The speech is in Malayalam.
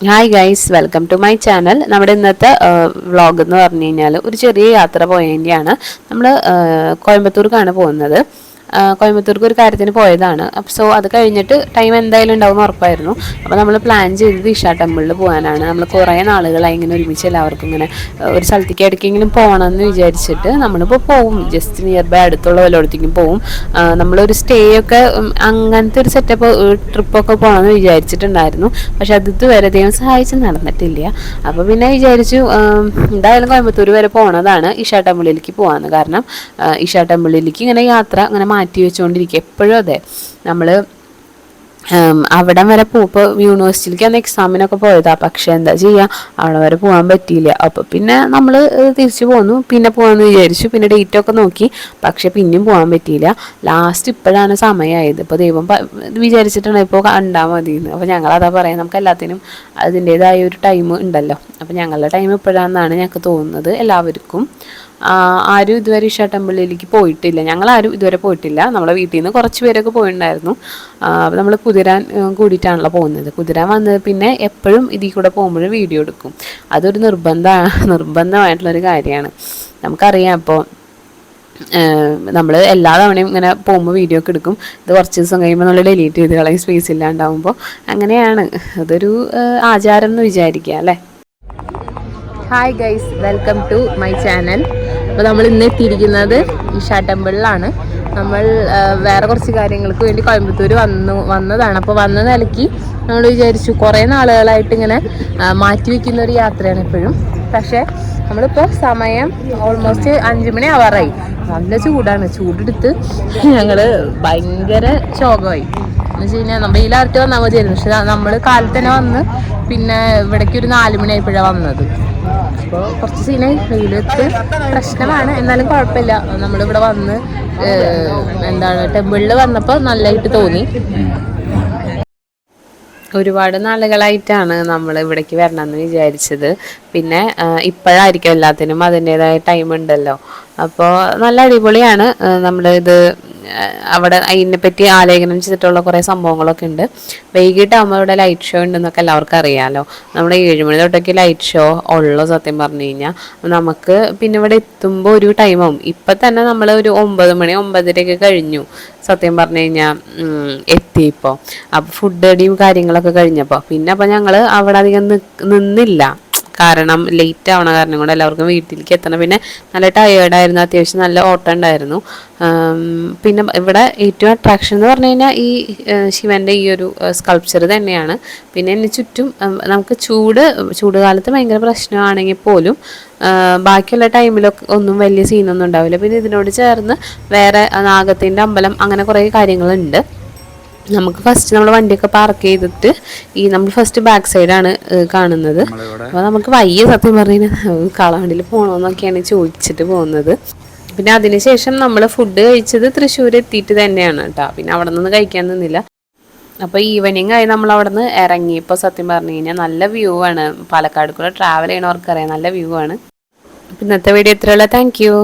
Hi guys welcome to my channel നമ്മുടെ ഇന്നത്തെ വ്ളോഗ് എന്ന് പറഞ്ഞു കഴിഞ്ഞാൽ ഒരു ചെറിയ യാത്ര പോയതിന്റെയാണ് നമ്മൾ കോയമ്പത്തൂർക്കാണ് പോകുന്നത്. കോയമ്പത്തൂർക്ക് ഒരു കാര്യത്തിന് പോയതാണ്. സോ അത് കഴിഞ്ഞിട്ട് ടൈം എന്തായാലും ഉണ്ടാവും ഉറപ്പായിരുന്നു. അപ്പോൾ നമ്മൾ പ്ലാൻ ചെയ്തത് ഇഷ ടെമ്പിളിൽ പോകാനാണ്. നമ്മൾ കുറേ നാളുകളായി ഇങ്ങനെ ഒരുമിച്ച് എല്ലാവർക്കും ഇങ്ങനെ ഒരു സ്ഥലത്തേക്ക് എടുക്കെങ്കിലും പോകണം എന്ന് വിചാരിച്ചിട്ട് നമ്മളിപ്പോൾ പോവും. ജസ്റ്റ് നിയർ ബൈ അടുത്തുള്ള വല്ലയിടത്തേക്കും പോവും. നമ്മളൊരു സ്റ്റേ ഒക്കെ അങ്ങനത്തെ ഒരു സെറ്റപ്പ് ട്രിപ്പൊക്കെ പോകണമെന്ന് വിചാരിച്ചിട്ടുണ്ടായിരുന്നു. പക്ഷെ അത് ഇതുവരെ ദൈവം സഹായിച്ച് നടന്നിട്ടില്ല. അപ്പോൾ പിന്നെ വിചാരിച്ചു എന്തായാലും കോയമ്പത്തൂർ വരെ പോണതാണ് ഇഷ ടെമ്പിളിലേക്ക് പോകാമെന്ന് കാരണം ഇഷ ടെമ്പിളിലേക്ക് ഇങ്ങനെ യാത്ര ഇങ്ങനെ മാറ്റി വെച്ചുകൊണ്ടിരിക്കുക എപ്പോഴും അതെ. നമ്മൾ അവിടം വരെ പോകുമ്പോൾ യൂണിവേഴ്സിറ്റിയിലേക്ക് അന്ന് എക്സാമിനൊക്കെ പോയതാ. പക്ഷെ എന്താ ചെയ്യുക അവിടെ വരെ പോകാൻ പറ്റിയില്ല. അപ്പോൾ പിന്നെ നമ്മൾ തിരിച്ചു പോന്നു. പിന്നെ പോകാമെന്ന് വിചാരിച്ചു. പിന്നെ ഡേറ്റ് ഒക്കെ നോക്കി. പക്ഷെ പിന്നെയും പോകാൻ പറ്റിയില്ല. ലാസ്റ്റ് ഇപ്പോഴാണ് സമയമായത് ഇപ്പോൾ ദൈവം വിചാരിച്ചിട്ടാണ് ഇപ്പോൾ കണ്ടാൽ മതി എന്ന് അപ്പോൾ ഞങ്ങൾ അതാ പറയാം. നമുക്ക് എല്ലാത്തിനും അതിന്റേതായ ഒരു ടൈം ഉണ്ടല്ലോ. അപ്പോൾ ഞങ്ങളുടെ ടൈം ഇപ്പോഴാണെന്നാണ് ഞങ്ങൾക്ക് തോന്നുന്നത്. എല്ലാവർക്കും. ആരും ഇതുവരെ ഇഷ ടെമ്പിളിലേക്ക് പോയിട്ടില്ല. ഞങ്ങൾ ആരും ഇതുവരെ പോയിട്ടില്ല. നമ്മുടെ വീട്ടിൽ നിന്ന് കുറച്ച് പേരൊക്കെ പോയിട്ടുണ്ടായിരുന്നു അപ്പോൾ നമ്മൾ കുതിരാൻ കൂടിയിട്ടാണല്ലോ പോകുന്നത്. കുതിരാൻ വന്നത് പിന്നെ എപ്പോഴും ഇതിൽ കൂടെ പോകുമ്പോഴും വീഡിയോ എടുക്കും. അതൊരു നിർബന്ധ നിർബന്ധമായിട്ടുള്ളൊരു കാര്യമാണ്. നമുക്കറിയാം അപ്പോൾ നമ്മൾ എല്ലാ തവണയും ഇങ്ങനെ പോകുമ്പോൾ വീഡിയോ ഒക്കെ എടുക്കും. ഇത് കുറച്ച് ദിവസം കഴിയുമ്പോൾ നമ്മൾ ഡിലീറ്റ് ചെയ്ത് കളയും. സ്പേസ് ഇല്ലാണ്ടാവുമ്പോൾ അങ്ങനെയാണ്. അതൊരു ആചാരം എന്ന് വിചാരിക്കുക അല്ലേ? Hi guys welcome to my channel അപ്പോൾ നമ്മൾ ഇന്ന് എത്തിയിരിക്കുന്നത് ഈഷ ടെമ്പിളിലാണ്. നമ്മൾ വേറെ കുറച്ച് കാര്യങ്ങൾക്ക് വേണ്ടി കോയമ്പത്തൂർ വന്നു വന്നതാണ്. അപ്പോൾ വന്ന നിലയ്ക്ക് നമ്മൾ വിചാരിച്ചു കുറേ നാളുകളായിട്ട് ഇങ്ങനെ മാറ്റി വയ്ക്കുന്ന ഒരു യാത്രയാണ് എപ്പോഴും പക്ഷേ നമ്മളിപ്പോൾ സമയം ഓൾമോസ്റ്റ് അഞ്ച് മണി ആവാറായി നല്ല ചൂടാണ്. ചൂടെടുത്ത് ഞങ്ങൾ ഭയങ്കര ശോകമായി. എന്ന് വെച്ച് കഴിഞ്ഞാൽ നമ്മൾ ഈ ലാർട്ട് വന്നാൽ മതിയായിരുന്നു. പക്ഷെ നമ്മൾ കാലത്തന്നെ വന്ന് പിന്നെ ഇവിടേക്ക് ഒരു നാല് മണിയായപ്പോഴാണ് വന്നത്. അപ്പോൾ കുറച്ച് സീനായി വെയിലത്ത്. പ്രശ്നമാണ്. എന്നാലും കുഴപ്പമില്ല. നമ്മളിവിടെ വന്ന് എന്താണ് ടെമ്പിളിൽ വന്നപ്പോൾ നല്ലതായിട്ട് തോന്നി. ഒരുപാട് നാളുകളായിട്ടാണ് നമ്മൾ ഇവിടേക്ക് വരണമെന്ന് വിചാരിച്ചത്. പിന്നെ ഇപ്പോഴായിരിക്കും എല്ലാത്തിനും അതിന്റെതായ ടൈം ഉണ്ടല്ലോ. അപ്പോൾ നല്ല അടിപൊളിയാണ്. നമ്മൾ ഇത് അവിടെ അതിനെ പറ്റി ആലേഖനം ചെയ്തിട്ടുള്ള കുറേ സംഭവങ്ങളൊക്കെ ഉണ്ട്. വൈകിട്ടാകുമ്പോൾ ഇവിടെ ലൈറ്റ് ഷോ ഉണ്ടെന്നൊക്കെ എല്ലാവർക്കും അറിയാമല്ലോ നമ്മുടെ ഏഴുമണി തൊട്ടൊക്കെ ലൈറ്റ് ഷോ ഉള്ളു സത്യം പറഞ്ഞു കഴിഞ്ഞാൽ നമുക്ക് പിന്നെ ഇവിടെ എത്തുമ്പോൾ ഒരു ടൈമാവും ഇപ്പം തന്നെ നമ്മൾ ഒരു ഒമ്പത് മണി ഒമ്പതരയൊക്കെ കഴിഞ്ഞു സത്യം പറഞ്ഞു കഴിഞ്ഞാൽ എത്തിയപ്പോൾ അപ്പോൾ ഫുഡ് അടിയും കാര്യങ്ങളൊക്കെ കഴിഞ്ഞപ്പോൾ പിന്നെ അപ്പോൾ ഞങ്ങൾ അവിടെ അധികം നിന്നില്ല. കാരണം ലേറ്റ് ആവണ കാരണം കൊണ്ട് എല്ലാവർക്കും വീട്ടിലേക്ക് എത്തണം. പിന്നെ നല്ല ടയേർഡായിരുന്നു അത്യാവശ്യം നല്ല ഓട്ടം ഉണ്ടായിരുന്നു. പിന്നെ ഇവിടെ ഏറ്റവും അട്രാക്ഷൻ എന്ന് പറഞ്ഞു കഴിഞ്ഞാൽ ഈ ശിവന്റെ ഈ ഒരു സ്കൾപ്ചർ തന്നെയാണ്. പിന്നെ എന്നെ ചുറ്റും നമുക്ക് ചൂട് ചൂട് കാലത്ത് ഭയങ്കര പ്രശ്നമാണെങ്കിൽ പോലും ബാക്കിയുള്ള ടൈമിലൊക്കെ ഒന്നും വലിയ സീനൊന്നും ഉണ്ടാവില്ല. പിന്നെ ഇതിനോട് ചേർന്ന് വേറെ നാഗത്തിന്റെ അമ്പലം അങ്ങനെ കുറേ കാര്യങ്ങളുണ്ട്. നമുക്ക് ഫസ്റ്റ് നമ്മൾ വണ്ടിയൊക്കെ പാർക്ക് ചെയ്തിട്ട് ഈ നമ്മൾ ഫസ്റ്റ് ബാക്ക് സൈഡാണ് കാണുന്നത്. അപ്പോൾ നമുക്ക് വയ്യ സത്യം പറഞ്ഞു കാളവണ്ടിയിൽ പോകണമെന്നൊക്കെയാണ് ചോദിച്ചിട്ട് പോകുന്നത്. പിന്നെ അതിനുശേഷം നമ്മൾ ഫുഡ് കഴിച്ചത് തൃശ്ശൂർ എത്തിയിട്ട് തന്നെയാണ് കേട്ടോ. പിന്നെ അവിടെ നിന്ന് കഴിക്കാൻ നിന്നില്ല. അപ്പോൾ ഈവനിങ് ആയി നമ്മൾ അവിടെ നിന്ന് ഇറങ്ങിയപ്പോൾ സത്യം പറഞ്ഞു കഴിഞ്ഞാൽ നല്ല വ്യൂ ആണ്. പാലക്കാട് കൂടെ ട്രാവൽ ചെയ്യണവർക്കറിയാം നല്ല വ്യൂ ആണ്. ഇന്നത്തെ വീഡിയോ ഇത്രയുള്ള താങ്ക് യു